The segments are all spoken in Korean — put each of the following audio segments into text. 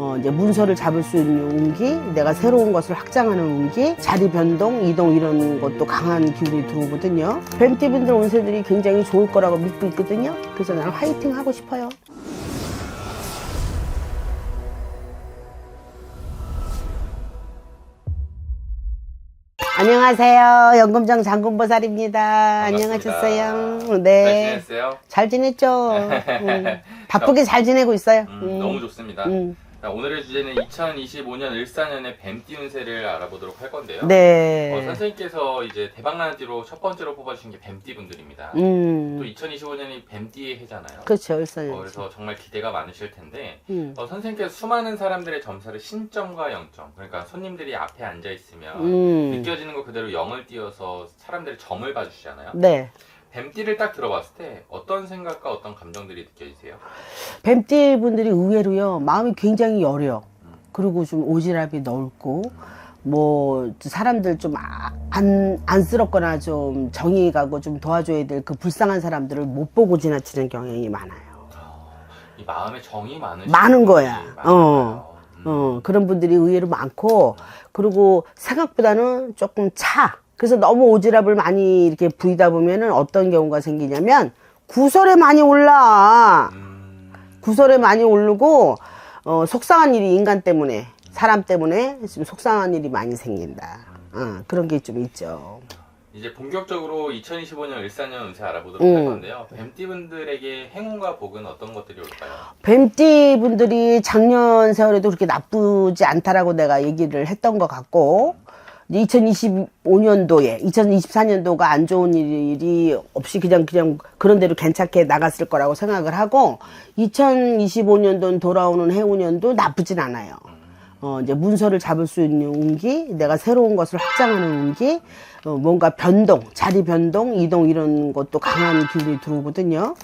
어, 이제 문서를 잡을 수 있는 운기, 내가 새로운 것을 확장하는 운기, 자리 변동, 이동 이런 것도 강한 기운이 들어오거든요. 뱀띠분들 운세들이 굉장히 좋을 거라고 믿고 있거든요. 그래서 나는 화이팅 하고 싶어요. 안녕하세요. 연금장 장군보살입니다. 안녕하셨어요. 잘 네. 지냈어요? 잘 지냈죠? 음, 바쁘게 잘 지내고 있어요. 음, 음. 너무 좋습니다. 음. 자, 오늘의 주제는 2025년 을사년의 뱀띠 운세를 알아보도록 할 건데요. 네. 어, 선생님께서 이제 대박나는 띠로 첫 번째로 뽑아주신 게 뱀띠 분들입니다. 또 음. 2025년이 뱀띠의 해잖아요. 그렇죠. 울산. 어, 그래서 정말 기대가 많으실 텐데 음. 어, 선생님께서 수많은 사람들의 점수를 신점과 영점 그러니까 손님들이 앞에 앉아 있으면 음. 느껴지는 거 그대로 영을 띄어서 사람들의 점을 봐주시잖아요. 네. 뱀띠를 딱 들어봤을 때 어떤 생각과 어떤 감정들이 느껴지세요? 뱀띠 분들이 의외로요. 마음이 굉장히 여려. 그리고 좀 오지랖이 넓고 뭐 사람들 좀 안 안쓰럽거나 좀 정이 가고 좀 도와줘야 될 그 불쌍한 사람들을 못 보고 지나치는 경향이 많아요. 이 마음에 정이 많은 분들이 거야. 어. 음. 어, 그런 분들이 의외로 많고, 그리고 생각보다는 조금 차. 그래서 너무 오지랖을 많이 이렇게 부리다 보면은 어떤 경우가 생기냐면, 구설에 많이 올라. 음. 구설에 많이 오르고, 어, 속상한 일이 인간 때문에, 사람 때문에 지금 속상한 일이 많이 생긴다. 어, 그런 게 좀 있죠. 이제 본격적으로 2025년 일사년 운세 알아보도록 음. 할 건데요. 뱀띠 분들에게 행운과 복은 어떤 것들이 올까요? 뱀띠 분들이 작년 세월에도 그렇게 나쁘지 않다라고 내가 얘기를 했던 것 같고, 2025년도에, 2024년도가 안 좋은 일이 없이 그냥, 그냥 그런 대로 괜찮게 나갔을 거라고 생각을 하고, 2025년도는 돌아오는 해운년도 나쁘진 않아요. 어, 이제 문서를 잡을 수 있는 운기, 내가 새로운 것을 확장하는 운기, 어, 뭔가 변동, 자리 변동, 이동 이런 것도 강한 기운이 들어오거든요.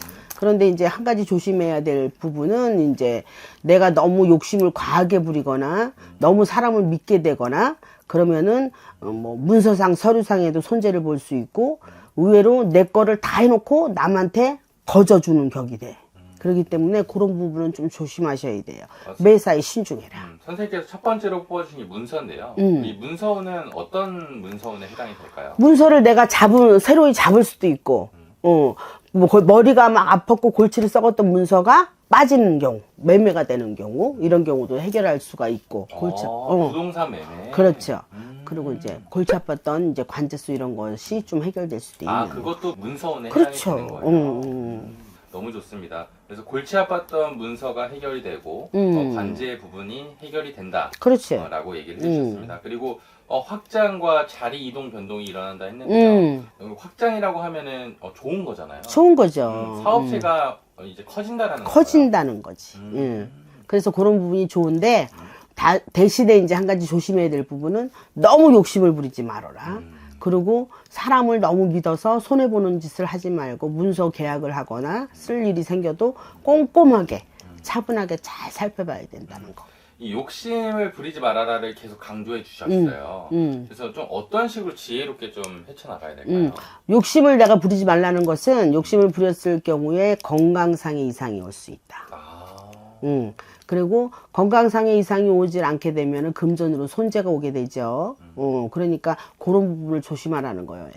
그런데 이제 한 가지 조심해야 될 부분은 이제 내가 너무 욕심을 과하게 부리거나 너무 사람을 믿게 되거나 그러면은 어, 뭐 문서상 서류상에도 손재를 볼 수 있고 의외로 내 거를 다 해놓고 남한테 거저주는 격이 돼. 그렇기 때문에 그런 부분은 좀 조심하셔야 돼요. 매사에 신중해라. 음, 선생님께서 첫 번째로 뽑아주신 게 문서인데요. 음. 이 문서운은 어떤 문서운에 해당이 될까요? 문서를 내가 잡은 새로이 잡을 수도 있고, 어, 뭐 골- 머리가 막 아팠고 골치를 썩었던 문서가 빠지는 경우, 매매가 되는 경우 이런 경우도 해결할 수가 있고, 골치, 어, 어, 부동산 매매. 그렇죠. 음. 그리고 이제 골치 아팠던 이제 관제수 이런 것이 좀 해결될 수도 있는. 아 그것도 문서운에 그렇죠. 해당이 되는 거예요. 음, 음. 너무 좋습니다. 그래서 골치 아팠던 문서가 해결이 되고 음. 어, 관제 부분이 해결이 된다. 그렇지. 어, 라고 얘기를 음. 해주셨습니다. 그리고 어, 확장과 자리 이동 변동이 일어난다 했는데요. 음, 여기 확장이라고 하면은 어, 좋은 거잖아요. 좋은 거죠. 음, 사업체가 어, 이제 커진다라는 음, 커진다는 거지. 음. 음. 그래서 그런 부분이 좋은데, 다, 대신에 이제 한 가지 조심해야 될 부분은 너무 욕심을 부리지 말아라. 음. 그리고 사람을 너무 믿어서 손해보는 짓을 하지 말고 문서 계약을 하거나 쓸 일이 생겨도 꼼꼼하게 차분하게 잘 살펴봐야 된다는 거. 이 욕심을 부리지 말아라를 계속 강조해 주셨어요. 음. 그래서 좀 어떤 식으로 지혜롭게 좀 헤쳐나가야 될까요? 음. 욕심을 내가 부리지 말라는 것은 욕심을 부렸을 경우에 건강상의 이상이 올 수 있다. 아, 음. 그리고 건강상의 이상이 오질 않게 되면 금전으로 손재가 오게 되죠. 어, 그러니까 그런 부분을 조심하라는 거예요.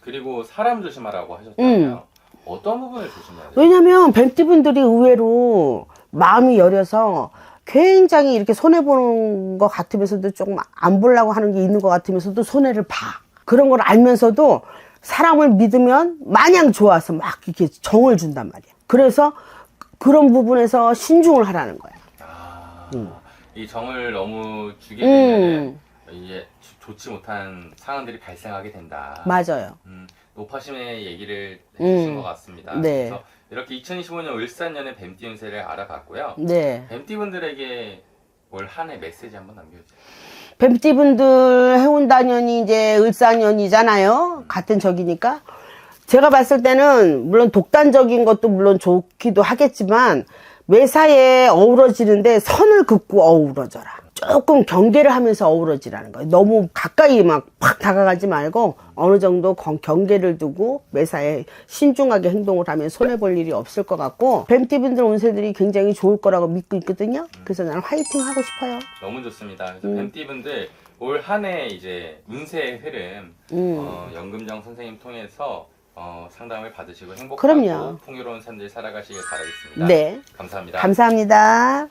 그리고 사람 조심하라고 하셨잖아요. 음. 어떤 부분을 조심해야 돼요? 왜냐면 뱀띠분들이 의외로 마음이 여려서 굉장히 이렇게 손해보는 것 같으면서도 조금 안 보려고 하는 게 있는 것 같으면서도 손해를 봐. 그런 걸 알면서도 사람을 믿으면 마냥 좋아서 막 이렇게 정을 준단 말이야. 그래서 그런 부분에서 신중을 하라는 거야. 아, 음. 이 정을 너무 주게 되면 음, 이게 조- 좋지 못한 상황들이 발생하게 된다. 맞아요. 음, 노파심의 얘기를 해주신 음. 것 같습니다. 네. 그래서 이렇게 2025년 을사년의 뱀띠 운세를 알아봤고요. 네. 뱀띠 분들에게 올 한 해 메시지 한번 남겨주세요. 뱀띠 분들 해운다년이 이제 을사년이잖아요. 같은 적이니까. 제가 봤을 때는 물론 독단적인 것도 물론 좋기도 하겠지만 매사에 어우러지는데 선을 긋고 어우러져라. 조금 경계를 하면서 어우러지라는 거예요. 너무 가까이 막 팍 다가가지 말고 어느 정도 건- 경계를 두고 매사에 신중하게 행동을 하면 손해볼 일이 없을 것 같고 뱀띠분들 운세들이 굉장히 좋을 거라고 믿고 있거든요. 그래서 나는 화이팅 하고 싶어요. 너무 좋습니다. 그래서 음. 뱀띠분들 올 한 해 이제 운세의 흐름 음. 어, 연금정 선생님 통해서 어, 상담을 받으시고 행복하고 그럼요. 풍요로운 삶들 살아가시길 바라겠습니다. 네. 감사합니다. 감사합니다.